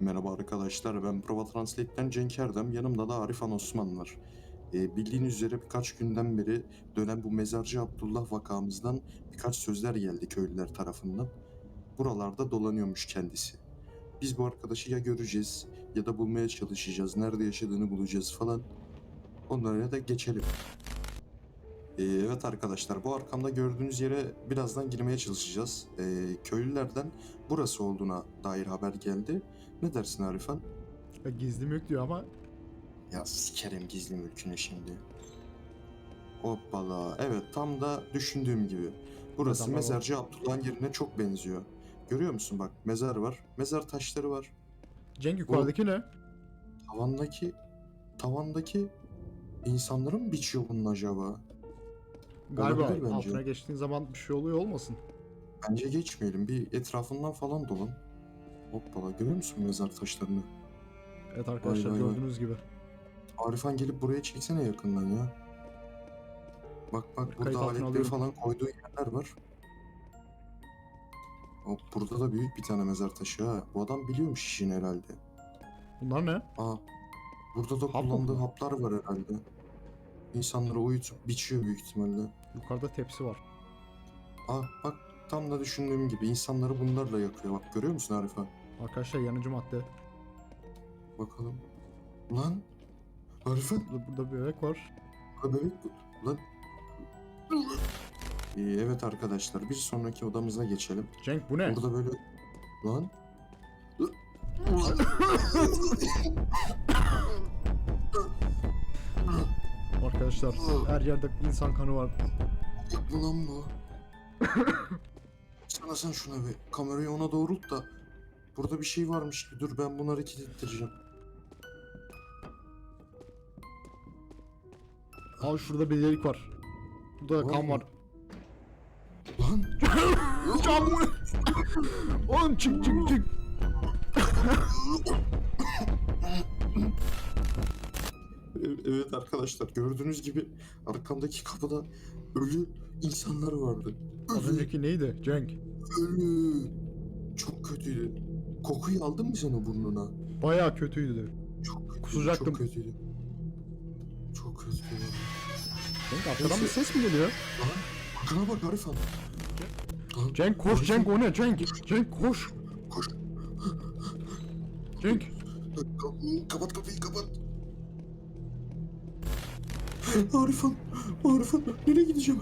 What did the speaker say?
Merhaba arkadaşlar, ben Prova Translate'den Cenk Erdem, yanımda da Arifan Osman var. E, bildiğiniz üzere birkaç günden beri dönen bu Mezarcı Abdullah vakamızdan birkaç sözler geldi köylüler tarafından. Buralarda dolanıyormuş kendisi. Biz bu arkadaşı ya göreceğiz ya da bulmaya çalışacağız, nerede yaşadığını bulacağız falan. Onlara da geçelim. Ee, evet arkadaşlar, bu arkamda gördüğünüz yere birazdan girmeye çalışacağız. Ee, köylülerden burası olduğuna dair haber geldi. Ne dersin Arifan? Ya Gizli mülk diyor ama Ya sikerim gizli mülkünü şimdi. Hoppala. Evet tam da düşündüğüm gibi. Burası Adamlar mezarcı Abdullah'ın yerine çok benziyor. Görüyor musun bak mezar var. Mezar taşları var. Cenk yukarıdaki ne? Tavandaki tavandaki insanları mı biçiyor bunun acaba? Galiba Olabilir bence. altına geçtiğin zaman bir şey oluyor olmasın. Bence geçmeyelim. Bir etrafından falan dolan. Hoppala görüyor musun mezar taşlarını? Evet arkadaşlar Vay vay vay. gördüğünüz gibi. Arifan gelip buraya çeksene yakından ya. Bak bak Kayıt burada altına aletleri alıyorum. falan koyduğu yerler var. Hop burada da büyük bir tane mezar taşı ha. Bu adam biliyormuş işini herhalde. Bunlar ne? Aa burada da Hap mı kullandığı bu? haplar var herhalde. İnsanları uyutup biçiyor büyük ihtimalle. Yukarıda tepsi var. Aa bak tam da düşündüğüm gibi insanları bunlarla yakıyor. Bak görüyor musun Arifan? Arkadaşlar yanıcı madde. Bakalım. Lan Arifan Burada, burada bir bebek var. Ha bebek. Lan. Ee, evet arkadaşlar bir sonraki odamıza geçelim. Cenk bu ne? Burada böyle... Lan. Arkadaşlar her yerde insan kanı var. Bu lan bu. Sana sen şuna bir kamerayı ona doğrult da burada bir şey varmış gibi dur ben bunu hareket ettireceğim. Al şurada bir delik var. Burada da kan var. Ne? Oğlum çık çık çık. Evet arkadaşlar gördüğünüz gibi arkamdaki kapıda ölü insanlar vardı. Az Ölü, önceki neydi Cenk? ölü. Çok kötüydü. Kokuyu aldın mı sen o burnuna? Baya kötüydü. Çok kötüydü. Kusacaktım. Çok kötüydü. Çok kötüydü. Cenk arkadan bir ses mi geliyor? Arkana bak Arifan. Cenk koş Cenk o ne Cenk? Cenk koş. Koş. Cenk. Kapat kapıyı kapat. Arifan. Arifan. Nereye gideceğim?